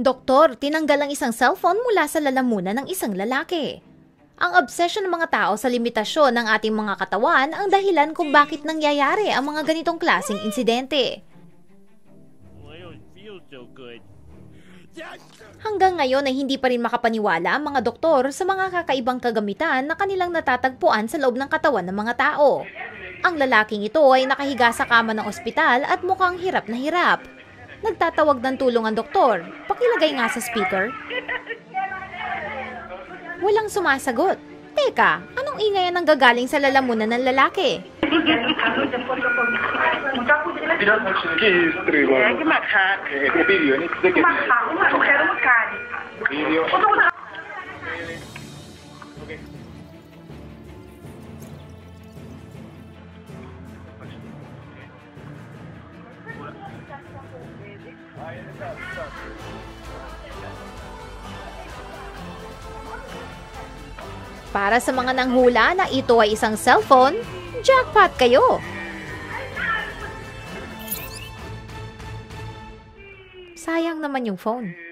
Doktor, tinanggal ang isang cellphone mula sa lalamunan ng isang lalaki. Ang obsession ng mga tao sa limitasyon ng ating mga katawan ang dahilan kung bakit nangyayari ang mga ganitong klaseng insidente. Hanggang ngayon ay hindi pa rin makapaniwala ang mga doktor sa mga kakaibang kagamitan na kanilang natatagpuan sa loob ng katawan ng mga tao. Ang lalaking ito ay nakahiga sa kama ng ospital at mukhang hirap na hirap. Nagtatawag ng tulong ang doktor. Pakilagay nga sa speaker. Walang sumasagot. Teka, anong ingay ang nanggagaling sa lalamunan ng lalaki? Registre, É Para sa mga nanghula na ito ay isang cellphone, jackpot kayo! Sayang naman yung phone.